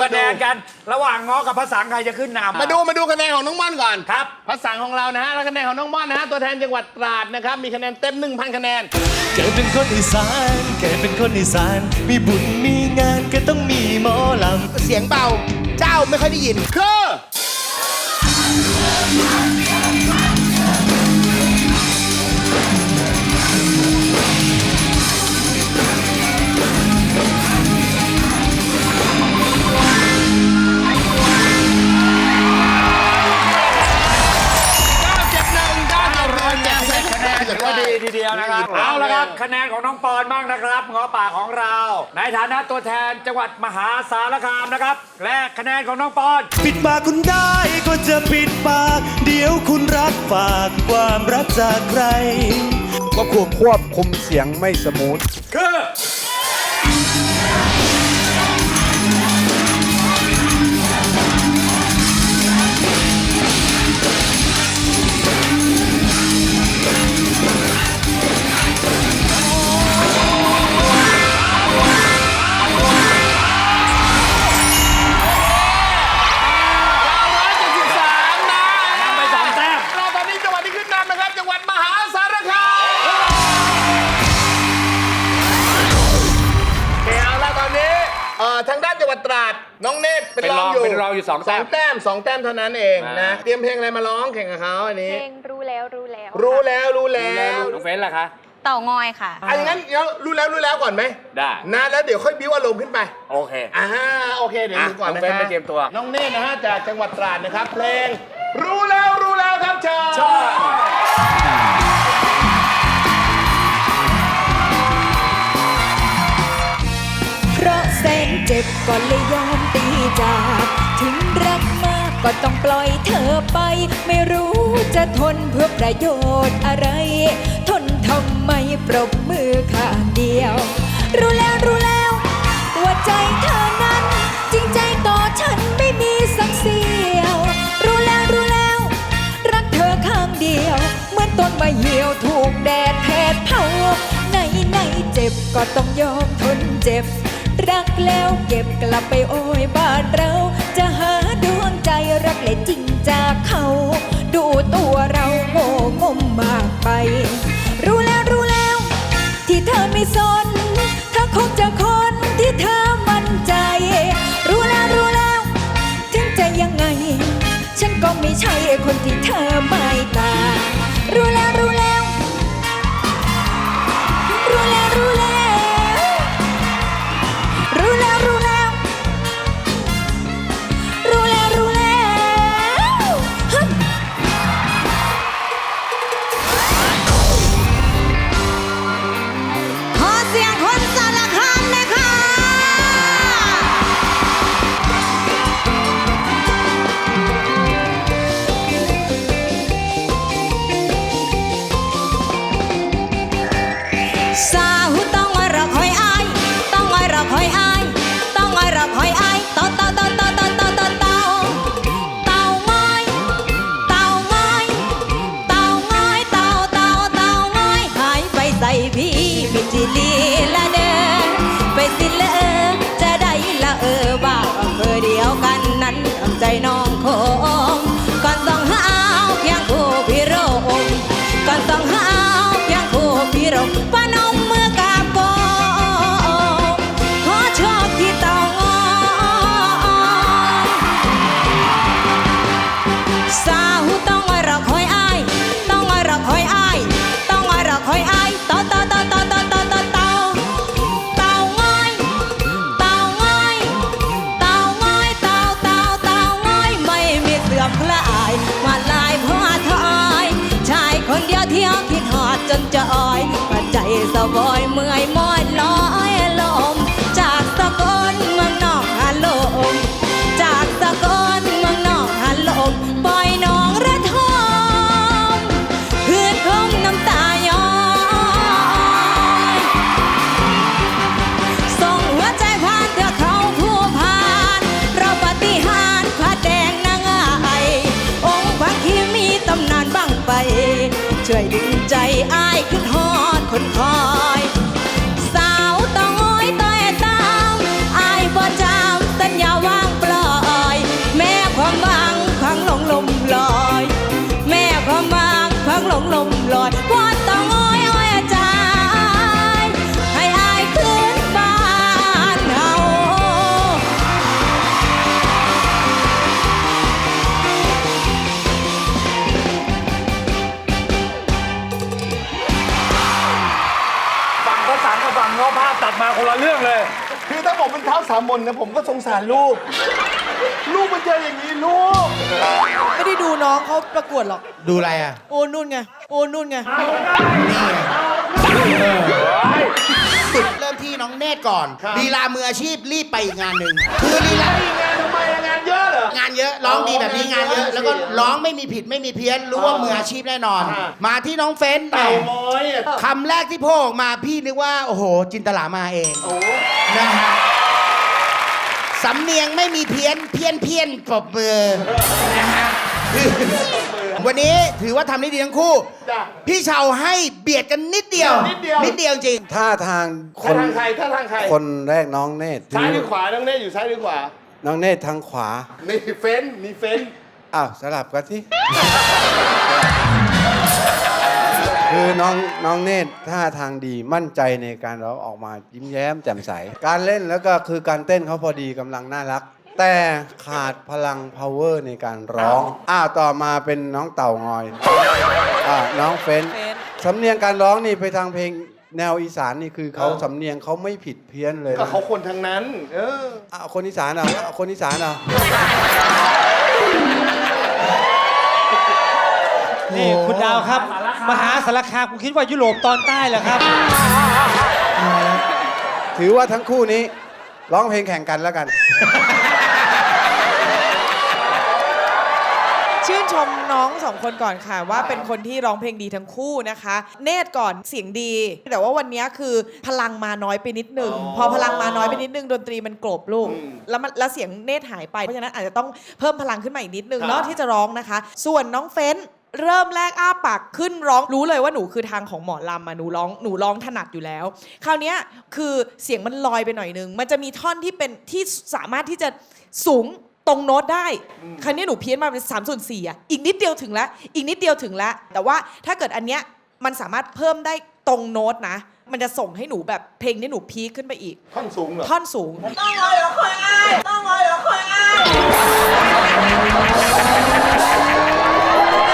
มาคะดูแนนกัน ระหว่างง้อกับภาษาใครจะขึ้นนำมาดูมาดูคะแนนของน้องม่อนก่อนครับ ภาษาของเรานะฮะแล้วคะแนนของน้องม่อนนะฮะตัวแทนจังหวัดตราดนะครับมีคะแนนเต็ม 1,000 คะแนนเกิดเป็นคนอีสานเกิดเป็นคนอีสาน มีบุญมีงานก็ต้องมีหมอลำ เสียงเบา เจ้าไม่ค่อยได้ยินคือ ครับคะแนนของน้องปอนบ้างนะครับง้อป่ากของเรา ในฐานะตัวแทนจังหวัดมหาสารคามนะครับ และคะแนนของน้องปอน ปิดปากคุณได้ก็จะปิดปาก เดี๋ยวคุณรับฝากความรักจากใคร ก็ควบควบคุมเสียงไม่สมูทคือ ทางด้านจังหวัดตราดน้องเนตรเป็นเป็นรรอองงอยู่เป็นรองอยู่สองแต้มแต้มสองแต้มเท่านั้นเองนะ อ่า เตรียมเพลงอะไรมาร้องแข่งกับเขาอันเพนี้ ลงรู้แล้วรู้แล้วรู้แล้วรู้แล้วน้องเฟ้นล่ะคะ เต่างอยค่ะอันงั้นเดี๋ยวรู้แล้วรู้แล้วก่อนไหมได้ นะแล้วเดี๋ยวค่อยบิ้วอารมณ์ขึ้นไป โอเค อ่าโอเค เดี๋ยวอะดูก่อนน้นะองเฟ้นคไปรับเตรียมตัว น้องเน่นะฮะจากจังหวัดตราดนะครับ เพลง รู้แล้วรู้แล้วครับเชิญ จ็บก็เลยยอมตีจาก ถึงรักมากก็ต้องปล่อยเธอไป ไม่รู้จะทนเพื่อประโยชน์อะไร ทนทำไมปรบมือข้างเดียว รู้แล้วรู้แล้วว่าใจเธอนั้น จริงใจต่อฉันไม่มีสักเสียว รู้แล้วรู้แล้ว รักเธอข้างเดียว เหมือนต้นมะเหี่ยวถูกแดดแผดเผาไหนไหนเจ็บก็ต้องยอมทนเจ็บ รักแล้วเก็บกลับไปโอ้ยบ้านเรา จะหาดวงใจรักและจริงจากเขา ดูตัวเราโง่งมมากไป รู้แล้วรู้แล้ว ที่เธอไม่สนเธอคงจะคนที่เธอมั่นใจ รู้แล้วรู้แล้ว ถึงจะยังไง ฉันก็ไม่ใช่คนที่เธอ ใจสะบอยเมื่อยมอยลอยลม จากสกลเมืองนอกหาลมจากสกลเมืองนอกหันลมปล่อยน้องระทมคืนคมน้ำตาย้อยส่งหัวใจผ่านเถือเขาผู้ผ่าน เราปฏิหารพระแดงนางไอองค์พระคีมีตำนานบ้างไป ช่วยดึงใจอ้ายขึ้นฮอ 困难。 ผมเป็นเท้าสามมนนะผมก็สงสารลูก ลูกมันเจออย่างนี้ลูก ไม่ได้ดูน้องเขาประกวดหรอก ดูอะไรอะ โอ้นุ่นไง โอ้นุ่นไง นี่ไงเริ่มที่น้องเนตรก่อนครับลีลามืออาชีพรีบไปอีกงานหนึ่งคือลีลา งานเยอะเหรองานเยอะร้องดีแบบนี้งานเยอะ แล้วก็เยอะร้องไม่มีผิดไม่มีเพี้ยนรู้ว่ามืออาชีพแน่นอน อ่ามาที่น้องเฟ้นเต่าง้อยอะคำแรกที่โผล่ออกมาพี่นึกว่า โอ้โห จินตลามาเองโอ้นะฮะสำเนียงไม่มีเพี้ยนเพี้ยนเพี้ยนปรบมือนะฮะวันนี้ถือว่าทำได้ดีทั้งคู่ จ้ะ พี่เชาให้เบียดกันนิดเดียวนิดเดียว นิดเดียวจริง ท่าทางคท่านทางใครท่าทางใครคนแรกน้องเนตรซ้ายหรือขวาน้องเน่อยู่ซ้ายหรือขวา น้องเนตรทางขวา นี่เฟ้นนี่เฟ้น อ้าวสลับกันที่คือน้องน้องเนตรท่าทางดีมั่นใจในการร้องออกมายิ้มแย้มแจ่มใส การเล่นแล้วก็คือการเต้นเขาพอดีกำลังน่ารัก แต่ขาดพลัง power ในการร้อง อ้าวต่อมาเป็นน้องเต่างอยอ่าน้องเฟ้น เฟ้น สำเนียงการร้องนี่ไปทางเพลง แนวอีสานนี่คือเขาสำเนียงเขาไม่ผิดเพี้ยนเลยก็นะเขาคนทางนั้น เอออ้าวคนอีสานเอาเอาคนอีสานเอานี่คุณดาวครับ มหาสารคามคุณคิดว่ายุโรปตอนใต้เหรอครับ ถือว่าทั้งคู่นี้ร้องเพลงแข่งกันแล้วกัน ชื่นชมน้องสองคนก่อนค่ะ ว่าเป็นคนที่ร้องเพลงดีทั้งคู่นะคะ เนตรก่อนเสียงดี แต่ว่าวันนี้คือพลังมาน้อยไปนิดนึง พอพลังมาน้อยไปนิดนึงดนตรีมันกลบลูกแล้วมันแล้วเสียงเนตรหายไป เพราะฉะนั้นอาจจะต้องเพิ่มพลังขึ้นมาอีกนิดนึงเนาะที่จะร้องนะคะ ส่วนน้องเฟ้นเริ่มแรกอ้าปากขึ้นร้องรู้เลยว่าหนูคือทางของหมอลำอะหนูร้องหนูร้องถนัดอยู่แล้ว คราวเนี้ยคือเสียงมันลอยไปหน่อยนึง มันจะมีท่อนที่เป็นที่สามารถที่จะสูงต รงโน้ตได้ คราวนี้หนูเพี้ยนมาเป็น3ามส่วนสี่อะ อีกนิดเดียวถึงแล้วอีกนิดเดียวถึงแล้วแต่ว่าถ้าเกิดอันเนี้ยมันสามารถเพิ่มได้ตรงโน้ตนะ มันจะส่งให้หนูแบบเพลงนี้หนูพีคขึ้นไปอีก ท่อนสูงเหรอ ท่อนสูงนี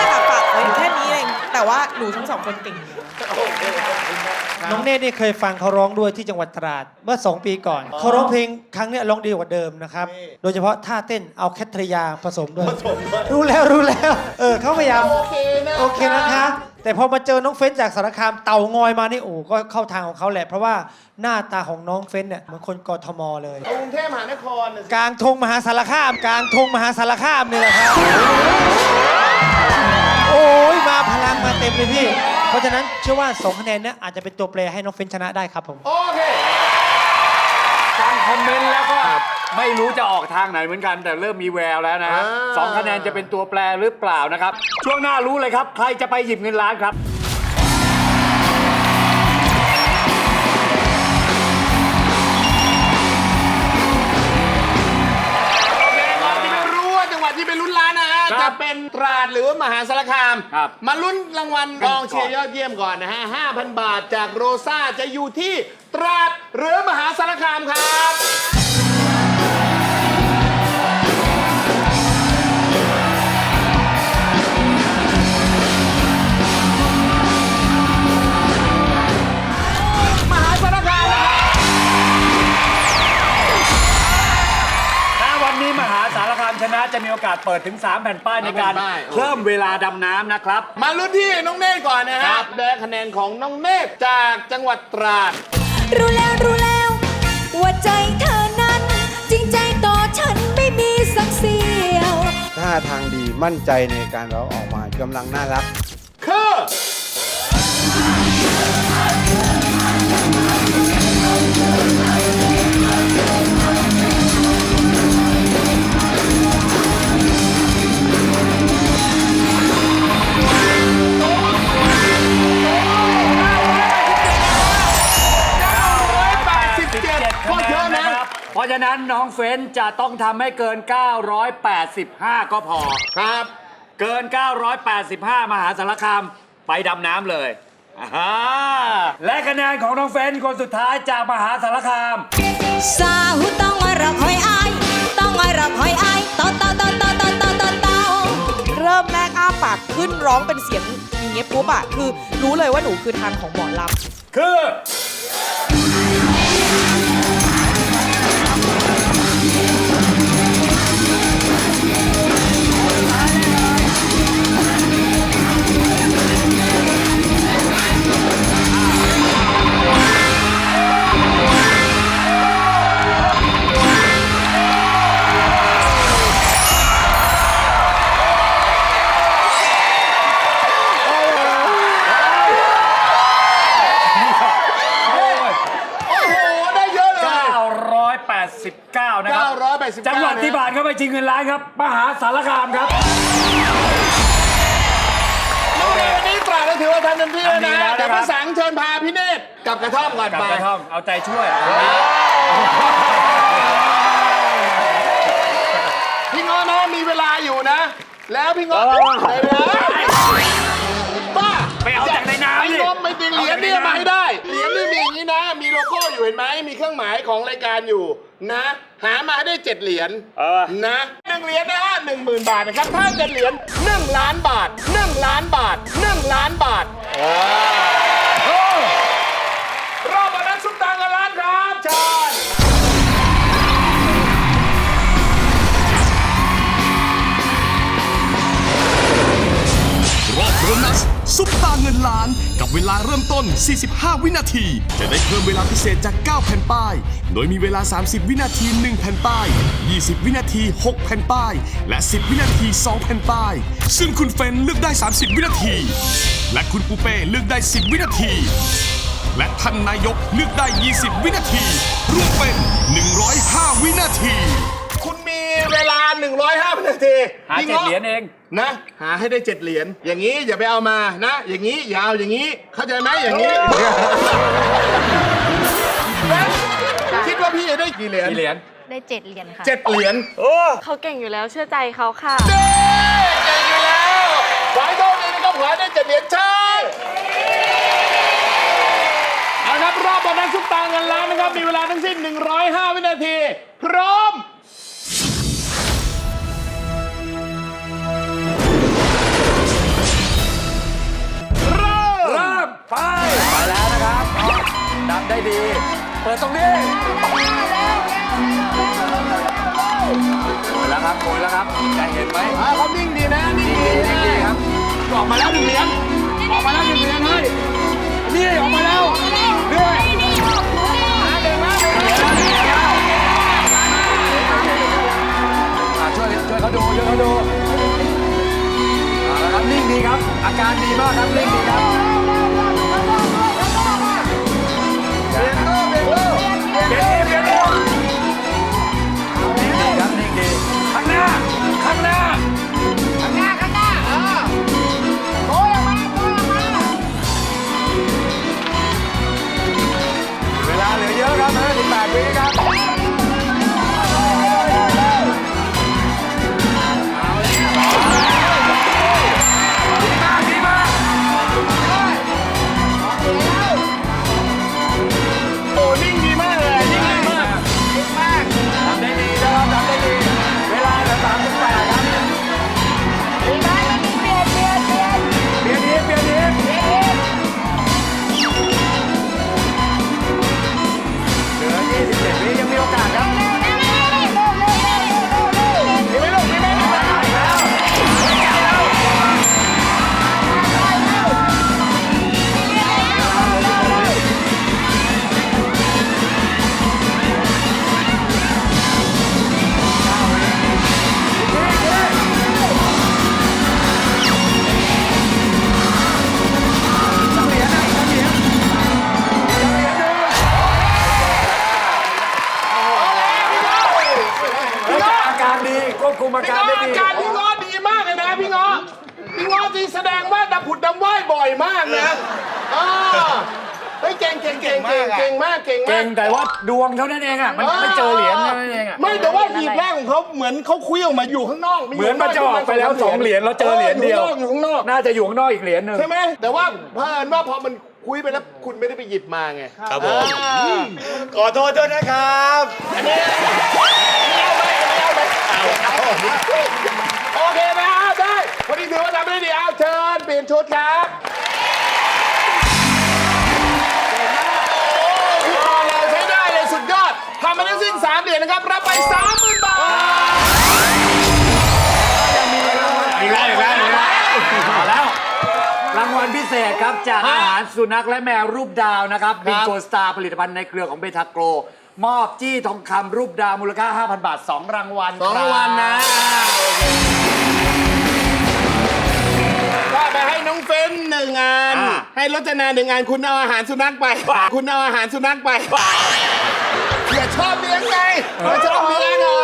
่แหละค่ะฝากไว้แค่นี้เอง แต่ว่าหนูทั้งสองคนเก่ง น้องเนตรนี่เคยฟังเขาร้องด้วยที่จังหวัดตราดเมื่อ 2 ปีก่อน เขาร้องเพลงครั้งเนี้ยร้องดีกว่าเดิมนะครับโดยเฉพาะท่าเต้นเอาแคทริยาผสมด้วย รู้แล้วรู้แล้ว เออเขาพยายาม โอเคนะโอเคนะคะ แต่พอมาเจอน้องเฟ้นจากสารคามเต่างอยมานี่โอ้ก็เข้าทางของเขาแหละ เพราะว่าหน้าตาของน้องเฟ้นเนี่ยเหมือนคนกทมเลยกรุงเทพมหานครน่ะสิกลางธงมหาสารคาม กลางธงมหาสารคามเนี่ยแหละครับ โอ้ยมาพลังมาเต็มเลยพี่ เพราะฉะนั้นเชื่อว่า2คะแนนเนี้อาจจะเป็นตัวแปรให้น้องเฟ้นชนะได้ครับผม โอเคฟังคอมเมนต์แล้วก็ไม่รู้จะออกทางไหนเหมือนกัน แต่เริ่มมีแววแล้วนะฮะอ่า สองคะแนนจะเป็นตัวแปรหรือเปล่านะครับ ช่วงหน้ารู้เลยครับ ใครจะไปหยิบเงินล้านครับ จะเป็นตราดหรือว่ามหาสารคาม ครับมาลุ้นรางวัลกันกก่อนองเชียร์ยอดเยี่ยมก่อนนะฮะ5,000 บาทจากโรซ่าจะอยู่ที่ตราดหรือมหาสารคามครับ ชนะจะมีโอกาสเปิดถึง 3 แผ่นป้ายในการแผ่นป้าย เพิ่มเวลาดำน้ำนะครับ มาลุ้นที่น้องเนธก่อนนะฮะได้คะแนนของน้องเนธจากจังหวัดตราด รู้แล้วรู้แล้วว่าใจเธอนั้น จริงใจต่อฉันไม่มีสักเสียว ท่าทางดีมั่นใจในการร้องออกมากำลังน่ารัก คือ ฉะนั้นน้องเฟ้นจะต้องทำให้เกิน 985 ก็พอ ครับ เกิน 985 มหาสารคามไปดำน้ำเลยอ่าและคะแนนของน้องเฟ้นคนสุดท้ายจากมหาสารคาม สาวต้องอรักหอยอายต้องอรักหอยอายต่อต่อต่อต่อต่อต่อต่อต่อเริ่มแรกอ้าปากขึ้นร้องเป็นเสียงอย่างเงี้ยปุ๊บอะคือรู้เลยว่าหนูคือทางของหมอลำคือ 189 จังหวัดที่นะผ่านเข้าไปชิงเงินล้านครับ มหาสารคามครับโอเควันนี้ตราดเราถือว่าทำเต็มที่แล้วทำดีนะแล้วนะครับเดี๋ยวพระสังเชิญพาพี่เนตรกลับกระท่อมก่อนกลับไปกระท่อมเอาใจช่วยพี่ง้อนะมีเวลาอยู่นะ แล้วพี่ง้อไปเลย ไอ้ดินมไม่ติเหรียญเนี่ยมาให้ได้ เหรียญนี่มีอย่างนี้นะ มีโลโก้อยู่เห็นไหม มีเครื่องหมายของรายการอยู่นะ หามาให้ได้เจ็ดเหรียญนะหนึ่งเหรียญนะฮะหนึ่งหมื่นบาทนะครับ ถ้าเจ็ดเหรียญหนึ่งล้านบาทหนึ่งล้านบาทหนึ่งล้านบาทเออรอบวันนั้นซุปตาเงินล้านครับเชิญ รอบโบนัสซุปตาเงินล้านกับ เวลาเริ่มต้น 45 วินาที จะได้เพิ่มเวลาพิเศษจาก 9 แผ่นป้าย โดยมีเวลา 30 วินาที 1 แผ่นป้าย 20 วินาที 6 แผ่นป้าย และ 10 วินาที 2 แผ่นป้าย ซึ่งคุณเฟนเลือกได้ 30 วินาที และคุณปูเป้เลือกได้ 10 วินาที และท่านนายกเลือกได้ 20 วินาที รวมเป็น 105 วินาที คุณมีเวลา 105วินาทีหาพี่เจ็ดงาะเหรียญเอง นะ หาให้ได้เจ็ดเหรียญอย่างนี้อย่าไปเอามานะ อย่างนี้อย่าเอาอย่างนี้ เข้าใจไหมอย่างนี้คิดว่าพี่จะได้กี่เหรียญกี่เหรียญได้เจ็ดเหรียญค่ะเจ็ดเหรียญเขาเก่งอยู่แล้วเชื่อใจเขาค่ะเจ๊เก่งอยู่แล้วขอให้โชคดีนะครับขอให้ได้เจ็ดเหรียญใช่เอาครับรอบโบนัสซุปตาเงินล้านนะครับมีเวลาทั้งสิ้น 105 วินาที พร้อม ไปไปแล้วนะครับดับได้ดี เปิดตรงนี้หมุนแล้วครับหมุนแล้วครับจะเห็นไหมอ่าเขานิ่งดีนะนิ่งดีนิ่งดีครับออกมาแล้วหนึ่งเหรียญออกมาแล้วหนึ่งเหรียญเฮ้ยนี่ออกมาแล้วเรื่อยมาเดินมาเดินมาอ่าช่วยช่วยเขาดูช่วยเขาดูเอาละครับนิ่งดีครับ อาการดีมากครับนิ่งดีครับำว่ายบ่อยมากนะอ่าเฮ้ยเก่งเก่งเก่งเก่งเก่งมากเก่งมาเก่ก งแต่ว่าดวงเท่านั้นเองอะ มันไม่เจอเหรียญเท่านั้นเองอะ ไม่แต่ว่าหีบแรกของเขาเหมือนเขาคุยออกมาอยู่ข้างนอกเหมือนมันจะออกไปแล้วสองเหรียญแล้วเจอเหรียญเดียว อยู่ข้างนอกน่าจะอยู่ข้างนอกอีกเหรียญหนึ่งใช่ไหมแต่ว่าเพิ่นว่าพอมันคุยไปแล้วคุณไม่ได้ไปหยิบมาไงครับผมขอโทษด้วยนะครับ โอเคนะได้วันนี้ถือว่าทำได้ดีเอาเชิญเปลี่ยนชุดครับ สิ้น3เหรียญนะครับ รับไป 30,000 บาทอีกแล้วอีกแล้วอีกแล้วเอาแล้ว รางวัลพิเศษครับ จากอาหารสุนัขและแมวรูปดาวนะครับบิงโกสตาร์ผลิตภัณฑ์ในเครือของเบทาโกร มอบจี้ทองคำรูปดาวมูลค่า 5,000 บาท 2 รางวัลสองรางวัลนะก็ไปให้น้องเฟ้นหนึ่งอัน ให้รจนาหนึ่งอัน คุณเอาอาหารสุนัขไป คุณเอาอาหารสุนัขไป เผื่อชอบเลี้ยงไงเผื่อชอบเลี้ยงอะ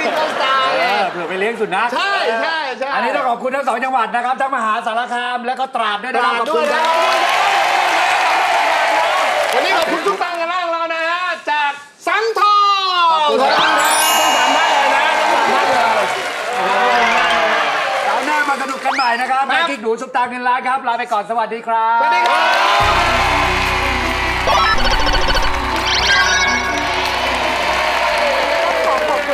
มีโกสตาร์เอไงอเผื่อไปเลี้ยงสุนัขใช่ใช่ใช่ อันนี้ต้องขอบคุณทั้งสองจังหวัดนะครับ ทั้งมหาสารคามและก็ตราดด้วยตนะครับราดขอบด้คุวยณคนะรับ วันนี้ขอบคุณทุกตังกันล่างเรานะฮะจากสังทองขอบคุณครับต้องสามท่านเลยนะต้องสามท่านเลย เสาร์หน้ามาสนุกกันใหม่นะครับ แม่กิ๊กหนูซุปตาเงินล้านครับ ลาไปก่อนสวัสดีครับ สวัสดีครับ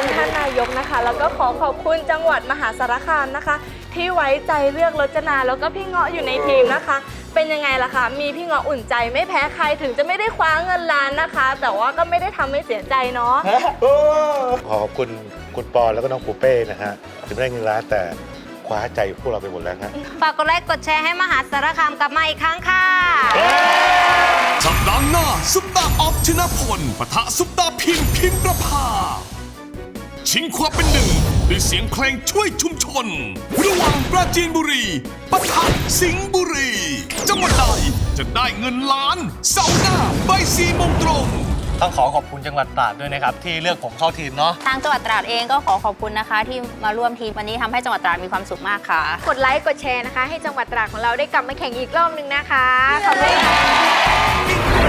คุณท่านนายกนะคะ แล้วก็ขอขอบคุณจังหวัดมหาสารคามนะคะ ที่ไว้ใจเลือกรจนาแล้วก็พี่เงาะอยู่ในทีมนะคะ เป็นยังไงล่ะคะ มีพี่เงาะอุ่นใจไม่แพ้ใครถึงจะไม่ได้คว้าเงินล้านนะคะ แต่ว่าก็ไม่ได้ทำให้เสียใจเนาะ ขอขอบคุณคุณปอนแล้วก็น้องปูเป้นะฮะถึงไม่ได้เงินล้านแต่คว้าใจพวกเราไปหมดแล้วฮะ ฝากกดไลค์กดแชร์ให้มหาสารคามกลับมาอีกครั้งค่ะ สัปดาห์หน้าซุปตาออฟชนะพลปะทะซุปตาพิมพ์พิมประภา ชิงความเป็นหนึ่งด้วยเสียงเพลงช่วยชุมชน ระหว่างปราจีนบุรีปะทะสิงห์บุรี จังหวัดใดจะได้เงินล้านเสาร์หน้าบ่ายสี่โมงตรง ต้องขอขอบคุณจังหวัดตราดด้วยนะครับ ที่เลือกผมเข้าทีมเนาะ ทางจังหวัดตราดเองก็ขอขอบคุณนะคะ ที่มาร่วมทีมวันนี้ทำให้จังหวัดตราดมีความสุขมากค่ะ กดไลค์ กดแชร์นะคะ ให้จังหวัดตราดของเราได้กลับมาแข่งอีกรอบหนึ่งนะคะ ขอบคุณค่ะ